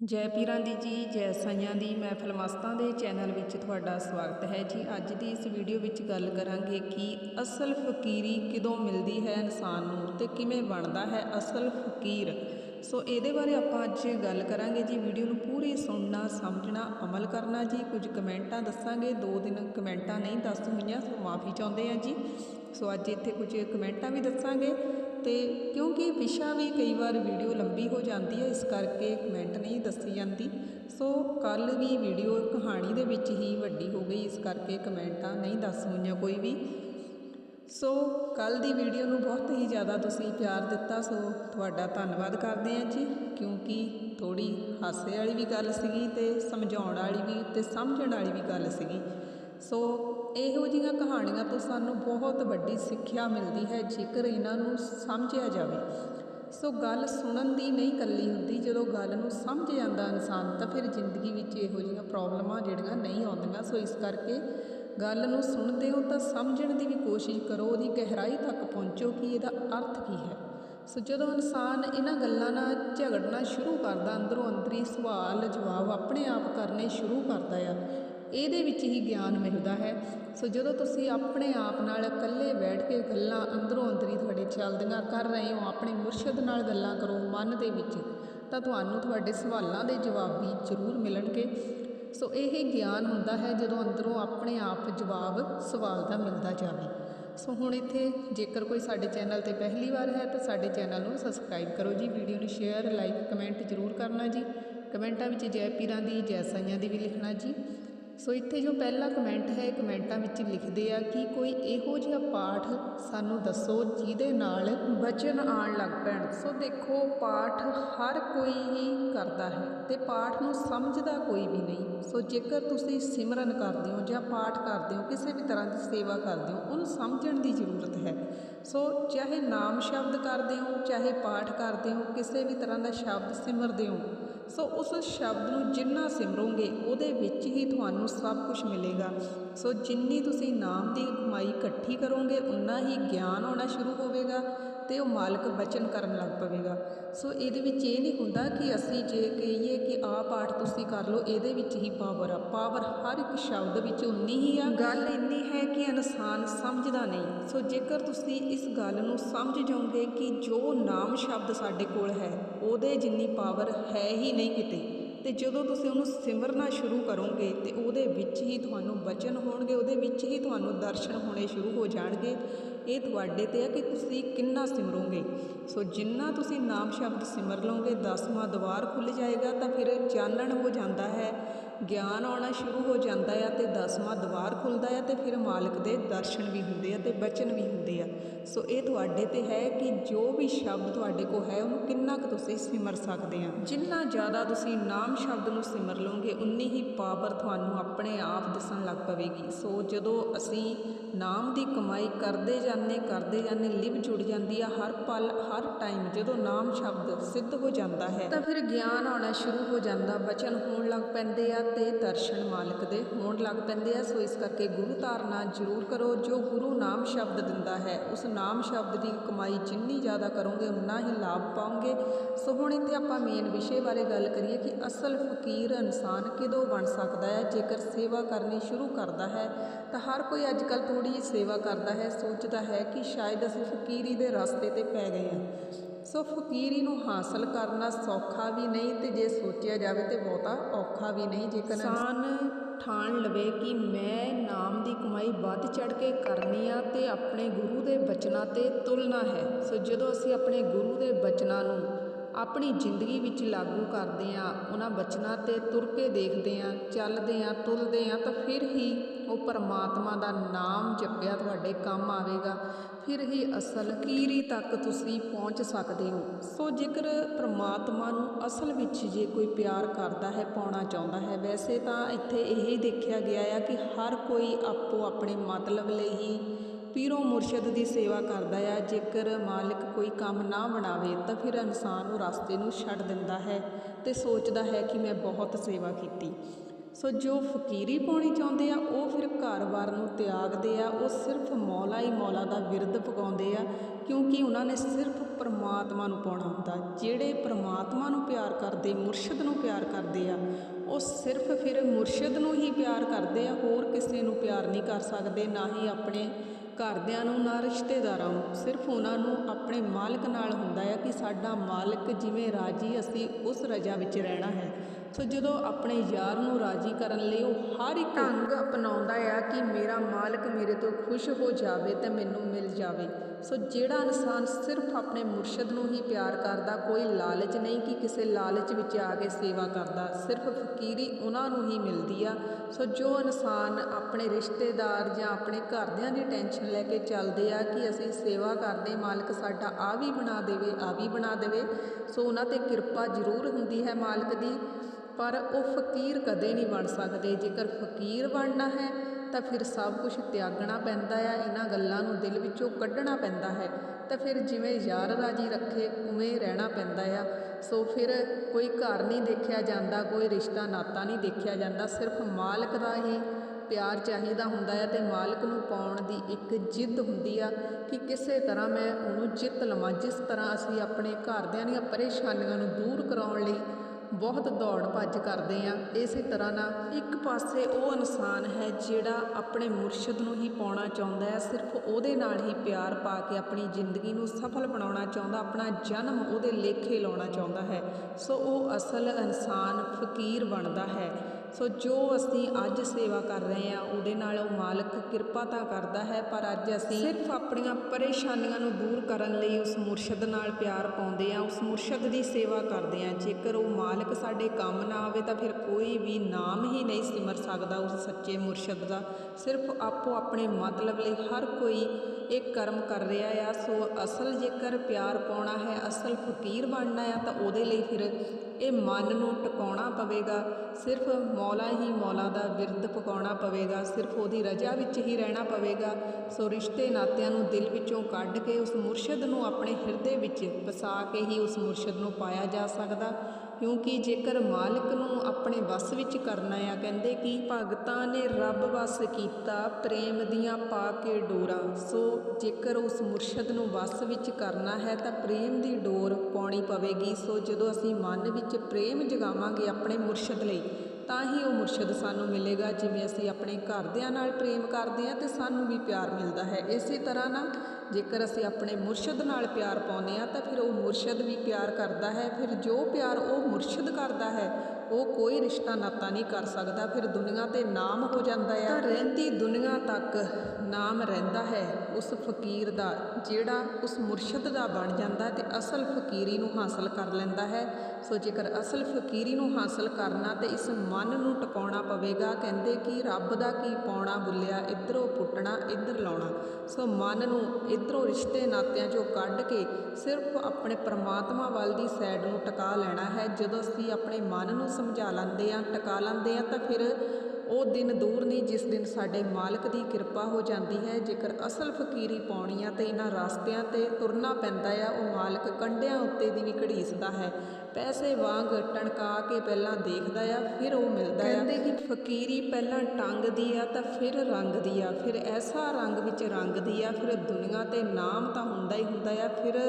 ਜੈ ਪੀਰਾਂ ਦੀ ਜੀ, ਜੈ ਸਾਈਆਂ ਦੀ ਮਹਿਫਲ ਮਸਤਾਂ ਦੇ ਚੈਨਲ ਵਿੱਚ ਤੁਹਾਡਾ ਸਵਾਗਤ ਹੈ ਜੀ। ਅੱਜ ਦੀ ਇਸ ਵੀਡੀਓ ਵਿੱਚ ਗੱਲ ਕਰਾਂਗੇ ਕਿ ਅਸਲ ਫਕੀਰੀ ਕਿਦੋਂ ਮਿਲਦੀ ਹੈ ਇਨਸਾਨ ਨੂੰ ਤੇ ਕਿਵੇਂ ਬਣਦਾ ਹੈ ਅਸਲ ਫਕੀਰ। ਸੋ ਇਹਦੇ ਬਾਰੇ ਆਪਾਂ ਅੱਜ ਗੱਲ ਕਰਾਂਗੇ ਜੀ। ਵੀਡੀਓ ਨੂੰ ਪੂਰੀ ਸੁਣਨਾ, ਸਮਝਣਾ, ਅਮਲ ਕਰਨਾ ਜੀ। ਕੁਝ ਕਮੈਂਟਾਂ ਦੱਸਾਂਗੇ, ਦੋ ਦਿਨ ਕਮੈਂਟਾਂ ਨਹੀਂ ਦੱਸ ਹੋਈਆਂ, ਸੋ ਮਾਫੀ ਚਾਹੁੰਦੇ ਆ ਜੀ। ਸੋ ਅੱਜ ਇੱਥੇ ਕੁਝ ਕਮੈਂਟਾਂ ਵੀ ਦੱਸਾਂਗੇ। ਅਤੇ ਕਿਉਂਕਿ ਵਿਸ਼ਾ ਵੀ ਕਈ ਵਾਰ ਵੀਡੀਓ ਲੰਬੀ ਹੋ ਜਾਂਦੀ ਹੈ, ਇਸ ਕਰਕੇ ਕਮੈਂਟ ਨਹੀਂ ਦੱਸੀ ਜਾਂਦੀ। ਸੋ ਕੱਲ ਵੀ ਵੀਡੀਓ ਕਹਾਣੀ ਦੇ ਵਿੱਚ ਹੀ ਵੱਡੀ ਹੋ ਗਈ, ਇਸ ਕਰਕੇ ਕਮੈਂਟਾਂ ਨਹੀਂ ਦੱਸ ਹੋਈਆਂ ਕੋਈ ਵੀ। ਸੋ ਕੱਲ ਦੀ ਵੀਡੀਓ ਨੂੰ ਬਹੁਤ ਹੀ ਜ਼ਿਆਦਾ ਤੁਸੀਂ ਪਿਆਰ ਦਿੱਤਾ, ਸੋ ਤੁਹਾਡਾ ਧੰਨਵਾਦ ਕਰਦੇ ਹਾਂ ਜੀ, ਕਿਉਂਕਿ ਥੋੜੀ ਹਾਸੇ ਵਾਲੀ ਵੀ ਗੱਲ ਸੀਗੀ ਤੇ ਸਮਝਾਉਣ ਵਾਲੀ ਵੀ ਤੇ ਸਮਝਣ ਵਾਲੀ ਵੀ ਗੱਲ ਸੀਗੀ। ਸੋ ਇਹੋ ਜਿਹੀਆਂ ਕਹਾਣੀਆਂ ਤੋਂ ਸਾਨੂੰ ਬਹੁਤ ਵੱਡੀ ਸਿੱਖਿਆ ਮਿਲਦੀ ਹੈ, ਜੇਕਰ ਇਹਨਾਂ ਨੂੰ ਸਮਝਿਆ ਜਾਵੇ। ਸੋ ਗੱਲ ਸੁਣਨ ਦੀ ਨਹੀਂ ਇਕੱਲੀ ਹੁੰਦੀ, ਜਦੋਂ ਗੱਲ ਨੂੰ ਸਮਝ ਜਾਂਦਾ ਇਨਸਾਨ, ਤਾਂ ਫਿਰ ਜ਼ਿੰਦਗੀ ਵਿੱਚ ਇਹੋ ਜਿਹੀਆਂ ਪ੍ਰੋਬਲਮਾਂ ਜਿਹੜੀਆਂ ਨਹੀਂ ਆਉਂਦੀਆਂ। ਸੋ ਇਸ ਕਰਕੇ ਗੱਲ ਨੂੰ ਸੁਣਦੇ ਹੋ ਤਾਂ ਸਮਝਣ ਦੀ ਵੀ ਕੋਸ਼ਿਸ਼ ਕਰੋ, ਉਹਦੀ ਗਹਿਰਾਈ ਤੱਕ ਪਹੁੰਚੋ ਕਿ ਇਹਦਾ ਅਰਥ ਕੀ ਹੈ। ਸੋ ਜਦੋਂ ਇਨਸਾਨ ਇਹਨਾਂ ਗੱਲਾਂ ਨਾਲ ਝਗੜਨਾ ਸ਼ੁਰੂ ਕਰਦਾ, ਅੰਦਰੋਂ ਅੰਦਰੀ ਸਵਾਲ ਜਵਾਬ ਆਪਣੇ ਆਪ ਕਰਨੇ ਸ਼ੁਰੂ ਕਰਦਾ ਆ ਇਹਦੇ ਵਿੱਚ ਹੀ ਗਿਆਨ ਮਿਲਦਾ ਹੈ। ਸੋ ਜਦੋਂ ਤੁਸੀਂ ਆਪਣੇ ਆਪ ਨਾਲ ਇਕੱਲੇ ਬੈਠ ਕੇ ਗੱਲਾਂ ਅੰਦਰੋਂ ਅੰਦਰੀ ਤੁਹਾਡੇ ਚੱਲਦੀਆਂ ਕਰ ਰਹੇ ਹੋ, ਆਪਣੇ ਮੁਰਸ਼ਿਦ ਨਾਲ ਗੱਲਾਂ ਕਰੋ ਮਨ ਦੇ ਵਿੱਚ, ਤਾਂ ਤੁਹਾਨੂੰ ਤੁਹਾਡੇ ਸਵਾਲਾਂ ਦੇ ਜਵਾਬ ਵੀ ਜ਼ਰੂਰ ਮਿਲਣਗੇ। ਸੋ ਇਹ ਗਿਆਨ ਹੁੰਦਾ ਹੈ ਜਦੋਂ ਅੰਦਰੋਂ ਆਪਣੇ ਆਪ ਜਵਾਬ ਸਵਾਲ ਦਾ ਮਿਲਦਾ ਜਾਵੇ। ਸੋ ਹੁਣ ਇੱਥੇ ਜੇਕਰ ਕੋਈ ਸਾਡੇ ਚੈਨਲ ਤੇ ਪਹਿਲੀ ਵਾਰ ਹੈ ਤਾਂ ਸਾਡੇ ਚੈਨਲ ਨੂੰ ਸਬਸਕ੍ਰਾਈਬ ਕਰੋ ਜੀ, ਵੀਡੀਓ ਨੂੰ ਸ਼ੇਅਰ, ਲਾਈਕ, ਕਮੈਂਟ ਜ਼ਰੂਰ ਕਰਨਾ ਜੀ। ਕਮੈਂਟਾਂ ਵਿੱਚ ਜੈ ਪੀਰਾਂ ਦੀ, ਜੈ ਸਾਈਆਂ ਦੀ ਵੀ ਲਿਖਣਾ ਜੀ। ਸੋ ਇੱਥੇ ਜੋ ਪਹਿਲਾ ਕਮੈਂਟ ਹੈ ਕਮੈਂਟਾਂ ਵਿੱਚ ਲਿਖਦੇ ਆ ਕਿ ਕੋਈ ਇਹੋ ਜਿਹਾ ਪਾਠ ਸਾਨੂੰ ਦੱਸੋ ਜਿਹਦੇ ਨਾਲ ਬਚਨ ਆਉਣ ਲੱਗ ਪੈਣ। ਸੋ ਦੇਖੋ, ਪਾਠ ਹਰ ਕੋਈ ਹੀ ਕਰਦਾ ਹੈ ਤੇ ਪਾਠ ਨੂੰ ਸਮਝਦਾ ਕੋਈ ਵੀ ਨਹੀਂ। ਸੋ ਜੇਕਰ ਤੁਸੀਂ ਸਿਮਰਨ ਕਰਦੇ ਹੋ ਜਾਂ ਪਾਠ ਕਰਦੇ ਹੋ, ਕਿਸੇ ਵੀ ਤਰ੍ਹਾਂ ਦੀ ਸੇਵਾ ਕਰਦੇ ਹੋ, ਉਹਨੂੰ ਸਮਝਣ ਦੀ ਜ਼ਰੂਰਤ ਹੈ। ਸੋ ਚਾਹੇ ਨਾਮ ਸ਼ਬਦ ਕਰਦੇ ਹੋ, ਚਾਹੇ ਪਾਠ ਕਰਦੇ ਹੋ, ਕਿਸੇ ਵੀ ਤਰ੍ਹਾਂ ਦਾ ਸ਼ਬਦ ਸਿਮਰਦੇ ਹੋ ਸੋ ਉਸ ਸ਼ਬਦ ਨੂੰ ਜਿੰਨਾ ਸਿਮਰੋਗੇ, ਉਹਦੇ ਵਿੱਚ ਹੀ ਤੁਹਾਨੂੰ ਸਭ ਕੁਝ ਮਿਲੇਗਾ। ਸੋ ਜਿੰਨੀ ਤੁਸੀਂ ਨਾਮ ਦੀ ਕਮਾਈ ਇਕੱਠੀ ਕਰੋਗੇ ਉਨਾ ਹੀ ਗਿਆਨ ਆਉਣਾ ਸ਼ੁਰੂ ਹੋਵੇਗਾ। ਅਤੇ ਉਹ ਮਾਲਕ ਬਚਨ ਕਰਨ ਲੱਗ ਪਵੇਗਾ। ਸੋ ਇਹਦੇ ਵਿੱਚ ਇਹ ਨਹੀਂ ਹੁੰਦਾ ਕਿ ਅਸੀਂ ਜੇ ਕਹੀਏ ਕਿ ਆਹ ਪਾਠ ਤੁਸੀਂ ਕਰ ਲਓ, ਇਹਦੇ ਵਿੱਚ ਹੀ ਪਾਵਰ ਆ। ਪਾਵਰ ਹਰ ਇੱਕ ਸ਼ਬਦ ਵਿੱਚ ਉਨੀ ਹੀ ਆ। ਗੱਲ ਇੰਨੀ ਹੈ ਕਿ ਇਨਸਾਨ ਸਮਝਦਾ ਨਹੀਂ। ਸੋ ਜੇਕਰ ਤੁਸੀਂ ਇਸ ਗੱਲ ਨੂੰ ਸਮਝ ਜਾਓਗੇ ਕਿ ਜੋ ਨਾਮ ਸ਼ਬਦ ਸਾਡੇ ਕੋਲ ਹੈ, ਉਹਦੇ ਜਿੰਨੀ ਪਾਵਰ ਹੈ ਹੀ ਨਹੀਂ ਕਿਤੇ, ਤੇ ਜਦੋਂ ਤੁਸੀਂ ਉਹਨੂੰ ਸਿਮਰਨਾ ਸ਼ੁਰੂ ਕਰੋਗੇ ਤੇ ਉਹਦੇ ਵਿੱਚ ਹੀ ਤੁਹਾਨੂੰ ਬਚਨ ਹੋਣਗੇ, ਉਹਦੇ ਵਿੱਚ ਹੀ ਤੁਹਾਨੂੰ ਦਰਸ਼ਨ ਹੋਣੇ ਸ਼ੁਰੂ ਹੋ ਜਾਣਗੇ ਇਹ ਤੁਹਾਡੇ ਤੇ ਹੈ ਕਿ ਤੁਸੀਂ ਕਿੰਨਾ ਸਿਮਰੋਗੇ? ਸੋ ਜਿੰਨਾ ਤੁਸੀਂ ਨਾਮ ਸ਼ਬਦ ਸਿਮਰ ਲਓਗੇ, ਦਸਵਾਂ ਦਵਾਰ ਖੁੱਲ ਜਾਏਗਾ ਤਾਂ ਫਿਰ ਚਾਨਣ ਹੋ ਜਾਂਦਾ ਹੈ, ਗਿਆਨ ਆਉਣਾ ਸ਼ੁਰੂ ਹੋ ਜਾਂਦਾ ਹੈ ਤੇ ਦਸਵਾਂ ਦਵਾਰ ਖੁੱਲਦਾ ਹੈ ਤੇ ਫਿਰ ਮਾਲਕ ਦੇ ਦਰਸ਼ਨ ਵੀ ਹੁੰਦੇ ਆ ਤੇ ਬਚਨ ਵੀ ਹੁੰਦੇ ਆ। ਸੋ ਇਹ ਤੁਹਾਡੇ ਤੇ ਹੈ ਕਿ ਜੋ ਵੀ ਸ਼ਬਦ ਤੁਹਾਡੇ ਕੋਲ ਹੈ, ਉਹਨੂੰ ਕਿੰਨਾ ਕੁ ਤੁਸੀਂ ਸਿਮਰ ਸਕਦੇ ਆ। ਜਿੰਨਾ ਜ਼ਿਆਦਾ ਤੁਸੀਂ ਨਾਮ ਸ਼ਬਦ ਨੂੰ ਸਿਮਰ ਲਓਗੇ, ਉਨੀ ਹੀ ਪਾਵਰ ਤੁਹਾਨੂੰ ਆਪਣੇ ਆਪ ਦਿਸਣ ਲੱਗ ਪਵੇਗੀ। ਸੋ ਜਦੋਂ ਅਸੀਂ ਨਾਮ ਦੀ ਕਮਾਈ ਕਰਦੇ ਜਾਂ ਜਾਂਦੇ, ਕਰਦੇ ਜਾਂਦੇ ਲਿਵ ਜੁੜ ਜਾਂਦੀ ਆ, ਹਰ ਪਲ, ਹਰ ਟਾਈਮ ਜਦੋਂ ਨਾਮ ਸ਼ਬਦ ਸਿੱਧ ਹੋ ਜਾਂਦਾ ਹੈ, ਤਾਂ ਫਿਰ ਗਿਆਨ ਆਉਣਾ ਸ਼ੁਰੂ ਹੋ ਜਾਂਦਾ। ਬਚਨ ਹੋਣ ਲੱਗ ਪੈਂਦੇ ਆ ਤੇ ਦਰਸ਼ਨ ਮਾਲਕ ਦੇ ਹੋਣ ਲੱਗ ਪੈਂਦੇ ਆ। ਸੋ ਇਸ ਕਰਕੇ ਗੁਰੂ ਧਾਰਨਾ ਜ਼ਰੂਰ ਕਰੋ, ਜੋ ਗੁਰੂ ਨਾਮ ਸ਼ਬਦ ਦਿੰਦਾ ਹੈ, ਉਸ ਨਾਮ ਸ਼ਬਦ ਦੀ ਕਮਾਈ ਜਿੰਨੀ ਜ਼ਿਆਦਾ ਕਰੋਗੇ ਉਨਾ ਹੀ ਲਾਭ ਪਾਓਗੇ। ਸੋ ਹੁਣ ਇੱਥੇ ਆਪਾਂ ਮੇਨ ਵਿਸ਼ੇ ਬਾਰੇ ਗੱਲ ਕਰੀਏ ਕਿ ਅਸਲ ਫਕੀਰ ਇਨਸਾਨ ਕਿਦੋਂ ਬਣ ਸਕਦਾ ਹੈ, ਜੇਕਰ ਸੇਵਾ ਕਰਨੀ ਸ਼ੁਰੂ ਕਰਦਾ ਹੈ, ਤਾਂ ਹਰ ਕੋਈ ਅੱਜ ਕੱਲ੍ਹ ਥੋੜੀ ਜਿਹੀ ਸੇਵਾ ਕਰਦਾ ਹੈ, ਸੋਚਦਾ ਹੈ ਕਿ ਸ਼ਾਇਦ ਅਸੀਂ ਫਕੀਰੀ ਦੇ ਰਸਤੇ ਤੇ ਪੈ ਗਏ ਹਾਂ। ਸੋ ਫਕੀਰੀ ਨੂੰ ਹਾਸਲ ਕਰਨਾ ਸੌਖਾ ਵੀ ਨਹੀਂ ਤੇ ਜੇ ਸੋਚਿਆ ਜਾਵੇ ਤੇ ਬਹੁਤਾ ਔਖਾ ਵੀ ਨਹੀਂ, ਜੇਕਰ ਇਨਸਾਨ ਠਾਣ ਲਵੇ ਕਿ ਮੈਂ ਨਾਮ ਦੀ ਕਮਾਈ ਵੱਧ ਚੜ ਕੇ ਕਰਨੀ ਆ ਤੇ ਆਪਣੇ ਗੁਰੂ ਦੇ ਬਚਨਾਂ ਤੇ ਤੁਲਨਾ ਹੈ। ਸੋ ਜਦੋਂ ਅਸੀਂ ਆਪਣੇ ਗੁਰੂ ਦੇ ਬਚਨਾਂ ਨੂੰ ਆਪਣੀ ਜ਼ਿੰਦਗੀ ਵਿੱਚ ਲਾਗੂ ਕਰਦੇ ਆ ਉਹਨਾਂ ਬਚਨਾਂ ਤੇ ਤੁਰ ਕੇ ਦੇਖਦੇ ਆ ਚੱਲਦੇ ਆ ਤੁਲਦੇ ਆ ਤਾਂ ਫਿਰ ਹੀ ਉਹ ਪਰਮਾਤਮਾ ਦਾ ਨਾਮ ਜਪਿਆ ਤੁਹਾਡੇ ਕੰਮ ਆਵੇਗਾ। ਫਿਰ ਹੀ ਅਸਲ ਕੀਰੀ ਤੱਕ ਤੁਸੀਂ ਪਹੁੰਚ ਸਕਦੇ ਹੋ। ਸੋ ਜੇਕਰ ਪਰਮਾਤਮਾ ਨੂੰ ਅਸਲ ਵਿੱਚ ਜੇ ਕੋਈ ਪਿਆਰ ਕਰਦਾ ਹੈ, ਪਾਉਣਾ ਚਾਹੁੰਦਾ ਹੈ, ਵੈਸੇ ਤਾਂ ਇੱਥੇ ਇਹ ਦੇਖਿਆ ਗਿਆ ਆ ਕਿ ਹਰ ਕੋਈ ਆਪੋ ਆਪਣੇ ਮਤਲਬ ਲਈ ਹੀ ਪੀਰੋ ਮੁਰਸ਼ਦ ਦੀ ਸੇਵਾ ਕਰਦਾ ਆ। ਜੇਕਰ ਮਾਲਕ ਕੋਈ ਕੰਮ ਨਾ ਬਣਾਵੇ, ਤਾਂ ਫਿਰ ਇਨਸਾਨ ਉਹ ਰਸਤੇ ਨੂੰ ਛੱਡ ਦਿੰਦਾ ਹੈ ਤੇ ਸੋਚਦਾ ਹੈ ਕਿ ਮੈਂ ਬਹੁਤ ਸੇਵਾ ਕੀਤੀ। ਸੋ ਜੋ ਫਕੀਰੀ ਪਾਉਣੀ ਚਾਹੁੰਦੇ ਆ, ਉਹ ਫਿਰ ਘਰ-ਬਾਰ ਨੂੰ ਤਿਆਗਦੇ ਆ। ਉਹ ਸਿਰਫ ਮੌਲਾ ਹੀ ਮੌਲਾ ਦਾ ਬਿਰਦ ਪਕਾਉਂਦੇ ਆ, ਕਿਉਂਕਿ ਉਹਨਾਂ ਨੇ ਸਿਰਫ ਪਰਮਾਤਮਾ ਨੂੰ ਪਾਉਣਾ ਹੁੰਦਾ। ਜਿਹੜੇ ਪਰਮਾਤਮਾ ਨੂੰ ਪਿਆਰ ਕਰਦੇ, ਮੁਰਸ਼ਿਦ ਨੂੰ ਪਿਆਰ ਕਰਦੇ ਆ, ਉਹ ਸਿਰਫ ਫਿਰ ਮੁਰਸ਼ਿਦ ਨੂੰ ਹੀ ਪਿਆਰ ਕਰਦੇ ਆ। ਹੋਰ ਕਿਸੇ ਨੂੰ ਪਿਆਰ ਨਹੀਂ ਕਰ ਸਕਦੇ, ਨਾ ਹੀ ਆਪਣੇ ਘਰਦਿਆਂ ਨੂੰ, ਨਾ ਰਿਸ਼ਤੇਦਾਰਾਂ ਨੂੰ, ਸਿਰਫ ਉਹਨਾਂ ਨੂੰ ਆਪਣੇ ਮਾਲਕ ਨਾਲ ਹੁੰਦਾ ਹੈ ਕਿ ਸਾਡਾ ਮਾਲਕ ਜਿਵੇਂ ਰਾਜੀ ਅਸੀਂ ਉਸ ਰਜਾ ਵਿੱਚ ਰਹਿਣਾ ਹੈ। ਸੋ ਜਦੋਂ ਆਪਣੇ ਯਾਰ ਨੂੰ ਰਾਜੀ ਕਰਨ ਲਈ ਉਹ ਹਰ ਇੱਕ ਢੰਗ ਅਪਣਾਉਂਦਾ ਆ ਕਿ ਮੇਰਾ ਮਾਲਕ ਮੇਰੇ ਤੋਂ ਖੁਸ਼ ਹੋ ਜਾਵੇ ਤੇ ਮੈਨੂੰ ਮਿਲ ਜਾਵੇ। ਸੋ ਜਿਹੜਾ ਇਨਸਾਨ ਸਿਰਫ ਆਪਣੇ ਮੁਰਸ਼ਿਦ ਨੂੰ ਹੀ ਪਿਆਰ ਕਰਦਾ, ਕੋਈ ਲਾਲਚ ਨਹੀਂ ਕਿ ਕਿਸੇ ਲਾਲਚ ਵਿੱਚ ਆ ਕੇ ਸੇਵਾ ਕਰਦਾ। ਸਿਰਫ ਫਕੀਰੀ ਉਹਨਾਂ ਨੂੰ ਹੀ ਮਿਲਦੀ ਆ। ਸੋ ਜੋ ਇਨਸਾਨ ਆਪਣੇ ਰਿਸ਼ਤੇਦਾਰ ਜਾਂ ਆਪਣੇ ਘਰਦਿਆਂ ਦੀ ਟੈਨਸ਼ਨ ਲੈ ਕੇ ਚੱਲਦੇ ਆ ਕਿ ਅਸੀਂ ਸੇਵਾ ਕਰਦੇ, ਮਾਲਕ ਸਾਡਾ ਆ ਵੀ ਬਣਾ ਦੇਵੇ, ਆ ਵੀ ਬਣਾ ਦੇਵੇ, ਸੋ ਉਹਨਾਂ ਤੇ ਕਿਰਪਾ ਜ਼ਰੂਰ ਹੁੰਦੀ ਹੈ ਮਾਲਕ ਦੀ। ਪਰ ਉਹ ਫਕੀਰ ਕਦੇ ਨਹੀਂ ਬਣ ਸਕਦੇ। ਜੇਕਰ ਫਕੀਰ ਬਣਨਾ ਹੈ ਤਾਂ ਫਿਰ ਸਭ ਕੁਝ ਤਿਆਗਣਾ ਪੈਂਦਾ ਆ, ਇਹਨਾਂ ਗੱਲਾਂ ਨੂੰ ਦਿਲ ਵਿੱਚੋਂ ਕੱਢਣਾ ਪੈਂਦਾ ਹੈ। ਤਾਂ ਫਿਰ ਜਿਵੇਂ ਯਾਰ ਰਾਜੀ ਰੱਖੇ, ਉਵੇਂ ਰਹਿਣਾ ਪੈਂਦਾ ਆ। ਸੋ ਫਿਰ ਕੋਈ ਘਰ ਨਹੀਂ ਦੇਖਿਆ ਜਾਂਦਾ, ਕੋਈ ਰਿਸ਼ਤਾ ਨਾਤਾ ਨਹੀਂ ਦੇਖਿਆ ਜਾਂਦਾ, ਸਿਰਫ ਮਾਲਕ ਦਾ ਹੀ ਪਿਆਰ ਚਾਹੀਦਾ ਹੁੰਦਾ ਹੈ ਤੇ ਮਾਲਕ ਨੂੰ ਪਾਉਣ ਦੀ ਇੱਕ ਜਿੱਦ ਹੁੰਦੀ ਆ ਕਿ ਕਿਸੇ ਤਰ੍ਹਾਂ ਮੈਂ ਉਹਨੂੰ ਜਿੱਤ ਲਵਾਂ। ਜਿਸ ਤਰ੍ਹਾਂ ਅਸੀਂ ਆਪਣੇ ਘਰਦਿਆਂ ਦੀਆਂ ਪਰੇਸ਼ਾਨੀਆਂ ਨੂੰ ਦੂਰ ਕਰਾਉਣ ਲਈ ਬਹੁਤ ਦੌੜ ਭੱਜ ਕਰਦੇ ਹਾਂ ਇਸੇ ਤਰ੍ਹਾਂ ਨਾਲ ਇੱਕ ਪਾਸੇ ਉਹ ਇਨਸਾਨ ਹੈ ਜਿਹੜਾ ਆਪਣੇ ਮੁਰਸ਼ਿਦ ਨੂੰ ਹੀ ਪਾਉਣਾ ਚਾਹੁੰਦਾ ਹੈ, ਸਿਰਫ ਉਹਦੇ ਨਾਲ ਹੀ ਪਿਆਰ ਪਾ ਕੇ ਆਪਣੀ ਜ਼ਿੰਦਗੀ ਨੂੰ ਸਫਲ ਬਣਾਉਣਾ ਚਾਹੁੰਦਾ, ਆਪਣਾ ਜਨਮ ਉਹਦੇ ਲੇਖੇ ਲਾਉਣਾ ਚਾਹੁੰਦਾ ਹੈ। ਸੋ ਉਹ ਅਸਲ ਇਨਸਾਨ ਫਕੀਰ ਬਣਦਾ ਹੈ। ਸੋ ਜੋ ਅਸੀਂ ਅੱਜ ਸੇਵਾ ਕਰ ਰਹੇ ਹਾਂ, ਉਹਦੇ ਨਾਲ ਉਹ ਮਾਲਕ ਕਿਰਪਾ ਤਾਂ ਕਰਦਾ ਹੈ, ਪਰ ਅੱਜ ਅਸੀਂ ਸਿਰਫ ਆਪਣੀਆਂ ਪਰੇਸ਼ਾਨੀਆਂ ਨੂੰ ਦੂਰ ਕਰਨ ਲਈ ਉਸ ਮੁਰਸ਼ਦ ਨਾਲ ਪਿਆਰ ਪਾਉਂਦੇ ਹਾਂ, ਉਸ ਮੁਰਸ਼ਦ ਦੀ ਸੇਵਾ ਕਰਦੇ ਹਾਂ। ਜੇਕਰ ਉਹ ਮਾਲਕ ਸਾਡੇ ਕੰਮ ਨਾ ਆਵੇ ਤਾਂ ਫਿਰ ਕੋਈ ਵੀ ਨਾਮ ਹੀ ਨਹੀਂ ਸਿਮਰ ਸਕਦਾ ਉਸ ਸੱਚੇ ਮੁਰਸ਼ਦ ਦਾ। ਸਿਰਫ ਆਪੋ ਆਪਣੇ ਮਤਲਬ ਲਈ ਹਰ ਕੋਈ ਇਹ ਕਰਮ ਕਰ ਰਿਹਾ ਆ। ਸੋ ਅਸਲ ਜੇਕਰ ਪਿਆਰ ਪਾਉਣਾ ਹੈ, ਅਸਲ ਫਕੀਰ ਬਣਨਾ ਆ, ਤਾਂ ਉਹਦੇ ਲਈ ਫਿਰ ਇਹ ਮਨ ਨੂੰ ਟਿਕਾਉਣਾ ਪਵੇਗਾ, ਸਿਰਫ ਮੌਲਾ ਹੀ ਮੌਲਾ ਦਾ ਵਿਰਦ ਪਕਾਉਣਾ ਪਵੇਗਾ, ਸਿਰਫ ਉਹਦੀ ਰਜਾ ਵਿੱਚ ਹੀ ਰਹਿਣਾ ਪਵੇਗਾ। ਸੋ ਰਿਸ਼ਤੇ ਨਾਤਿਆਂ ਨੂੰ ਦਿਲ ਵਿੱਚੋਂ ਕੱਢ ਕੇ ਉਸ ਮੁਰਸ਼ਿਦ ਨੂੰ ਆਪਣੇ ਹਿਰਦੇ ਵਿੱਚ ਵਸਾ ਕੇ ਹੀ ਉਸ ਮੁਰਸ਼ਿਦ ਨੂੰ ਪਾਇਆ ਜਾ ਸਕਦਾ। ਕਿਉਂਕਿ ਜੇਕਰ ਮਾਲਕ ਨੂੰ ਆਪਣੇ ਵਸ ਵਿੱਚ ਕਰਨਾ ਆ, ਕਹਿੰਦੇ ਕਿ ਭਗਤਾਂ ਨੇ ਰੱਬ ਵਸ ਕੀਤਾ, ਪ੍ਰੇਮ ਦੀਆਂ ਪਾ ਕੇ ਡੋਰਾ। ਸੋ ਜੇਕਰ ਉਸ ਮੁਰਸ਼ਦ ਨੂੰ ਵਸ ਵਿੱਚ ਕਰਨਾ ਹੈ, ਤਾਂ ਪ੍ਰੇਮ ਦੀ ਡੋਰ ਪਾਉਣੀ ਪਵੇਗੀ। ਸੋ ਜਦੋਂ ਅਸੀਂ ਮਨ ਵਿੱਚ ਪ੍ਰੇਮ ਜਗਾਵਾਂਗੇ ਆਪਣੇ ਮੁਰਸ਼ਦ ਲਈ ਤਾਂ ਹੀ ਉਹ ਮੁਰਸ਼ਿਦ ਸਾਨੂੰ ਮਿਲੇਗਾ, ਜਿਵੇਂ ਅਸੀਂ ਆਪਣੇ ਘਰਦਿਆਂ ਨਾਲ ਪ੍ਰੇਮ ਕਰਦੇ ਹਾਂ ਤੇ ਸਾਨੂੰ ਵੀ ਪਿਆਰ ਮਿਲਦਾ ਹੈ। ਇਸੇ ਤਰ੍ਹਾਂ ਨਾ ਜੇਕਰ ਅਸੀਂ ਆਪਣੇ ਮੁਰਸ਼ਿਦ ਨਾਲ ਪਿਆਰ ਪਾਉਂਦੇ ਹਾਂ ਤਾਂ ਫਿਰ ਉਹ ਮੁਰਸ਼ਿਦ ਵੀ ਪਿਆਰ ਕਰਦਾ ਹੈ, ਫਿਰ ਜੋ ਪਿਆਰ ਉਹ ਮੁਰਸ਼ਿਦ ਕਰਦਾ ਹੈ, ਉਹ ਕੋਈ ਰਿਸ਼ਤਾ ਨਾਤਾ ਨਹੀਂ ਕਰ ਸਕਦਾ, ਫਿਰ ਦੁਨੀਆ ਤੇ ਨਾਮ ਹੋ ਜਾਂਦਾ ਹੈ ਤਾਂ ਰਹਿੰਦੀ ਦੁਨੀਆ ਤੱਕ ਨਾਮ ਰਹਿੰਦਾ ਹੈ, ਉਸ ਫਕੀਰ ਦਾ ਜਿਹੜਾ ਉਸ ਮੁਰਸ਼ਿਦ ਦਾ ਬਣ ਜਾਂਦਾ ਤੇ ਅਸਲ ਫਕੀਰੀ ਨੂੰ ਹਾਸਲ ਕਰ ਲੈਂਦਾ ਹੈ। ਸੋ ਜੇਕਰ ਅਸਲ ਫਕੀਰੀ ਨੂੰ ਹਾਸਲ ਕਰਨਾ ਤੇ ਇਸ ਮਨ ਨੂੰ ਟਿਕਾਉਣਾ ਪਵੇਗਾ, ਕਹਿੰਦੇ ਕਿ ਰੱਬ ਦਾ ਕੀ ਪਾਉਣਾ ਬੁੱਲਿਆ, ਇਧਰੋਂ ਪੁੱਟਣਾ, ਇੱਧਰ ਲਾਉਣਾ। ਸੋ ਮਨ ਨੂੰ ਇਧਰੋਂ ਰਿਸ਼ਤੇ ਨਾਤਿਆਂ ਚੋਂ ਕੱਢ ਕੇ ਸਿਰਫ ਆਪਣੇ ਪਰਮਾਤਮਾ ਵੱਲ ਦੀ ਸਾਈਡ ਨੂੰ ਟਿਕਾ ਲੈਣਾ ਹੈ। ਜਦੋਂ ਅਸੀਂ ਆਪਣੇ ਮਨ ਨੂੰ ਸਮਝਾ ਲੈਂਦੇ ਆ ਟਿਕਾ ਲੈਂਦੇ ਆ ਤਾਂ ਫਿਰ ਉਹ ਦਿਨ ਦੂਰ ਨਹੀਂ ਜਿਸ ਦਿਨ ਸਾਡੇ ਮਾਲਕ ਦੀ ਕਿਰਪਾ ਹੋ ਜਾਂਦੀ ਹੈ। ਜੇਕਰ ਅਸਲ ਫਕੀਰੀ ਪਾਉਣੀ ਆ ਤੇ ਇਹਨਾਂ ਰਾਸਤਿਆਂ ਤੇ ਤੁਰਨਾ ਪੈਂਦਾ ਆ ਉਹ ਮਾਲਕ ਕੰਡਿਆਂ ਉੱਤੇ ਦੀ ਵੀ ਘੜੀਸਦਾ ਹੈ। ਪੈਸੇ ਵਾਂਗ ਟਣਕਾ ਕੇ ਪਹਿਲਾਂ ਦੇਖਦਾ ਆ ਫਿਰ ਉਹ ਮਿਲਦਾ ਆ। ਕਹਿੰਦੇ ਕਿ ਫਕੀਰੀ ਪਹਿਲਾਂ ਟੰਗਦੀ ਆ ਤਾਂ ਫਿਰ ਰੰਗਦੀ ਆ। ਫਿਰ ਐਸਾ ਰੰਗ ਵਿੱਚ ਰੰਗਦੀ ਆ ਫਿਰ ਦੁਨੀਆ ਤੇ ਨਾਮ ਤਾਂ ਹੁੰਦਾ ਹੀ ਹੁੰਦਾ ਆ। ਫਿਰ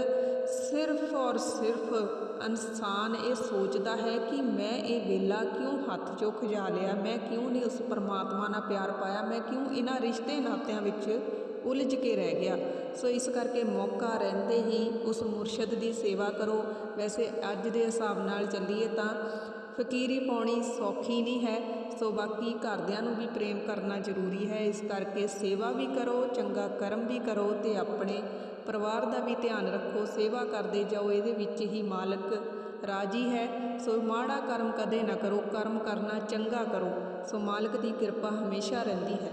ਸਿਰਫ ਔਰ ਸਿਰਫ ਇਨਸਾਨ ਇਹ ਸੋਚਦਾ ਹੈ ਕਿ ਮੈਂ ਇਹ ਵੇਲਾ ਕਿਉਂ ਹੱਥ 'ਚੋਂ ਖਜਾ ਲਿਆ? ਮੈਂ ਕਿਉਂ ਨਹੀਂ ਉਸ ਪਰਮਾਤਮਾ ਨਾਲ ਪਿਆਰ ਪਾਇਆ? ਮੈਂ ਕਿਉਂ ਇਹਨਾਂ ਰਿਸ਼ਤੇ ਨਾਤਿਆਂ ਵਿੱਚ ਉਲਝ ਕੇ ਰਹਿ ਗਿਆ? ਸੋ ਇਸ ਕਰਕੇ ਮੌਕਾ ਰਹਿੰਦੇ ਹੀ ਉਸ ਮੁਰਸ਼ਦ ਦੀ ਸੇਵਾ ਕਰੋ। ਵੈਸੇ ਅੱਜ ਦੇ ਹਿਸਾਬ ਨਾਲ ਚੱਲੀਏ ਤਾਂ ਫਕੀਰੀ ਪਾਉਣੀ ਸੌਖੀ ਨਹੀਂ ਹੈ, ਸੋ ਬਾਕੀ ਘਰਦਿਆਂ ਨੂੰ ਵੀ ਪ੍ਰੇਮ ਕਰਨਾ ਜ਼ਰੂਰੀ ਹੈ। ਇਸ ਕਰਕੇ ਸੇਵਾ ਵੀ ਕਰੋ, ਚੰਗਾ ਕਰਮ ਵੀ ਕਰੋ ਤੇ ਆਪਣੇ ਪਰਿਵਾਰ ਦਾ ਵੀ ਧਿਆਨ ਰੱਖੋ। ਸੇਵਾ ਕਰਦੇ ਜਾਓ, ਇਹਦੇ ਵਿੱਚ ਹੀ ਮਾਲਕ ਰਾਜੀ ਹੈ। ਸੋ ਮਾੜਾ ਕਰਮ ਕਦੇ ਨਾ ਕਰੋ, ਕਰਮ ਕਰਨਾ ਚੰਗਾ ਕਰੋ। ਸੋ ਮਾਲਕ ਦੀ ਕਿਰਪਾ ਹਮੇਸ਼ਾ ਰਹਿੰਦੀ ਹੈ।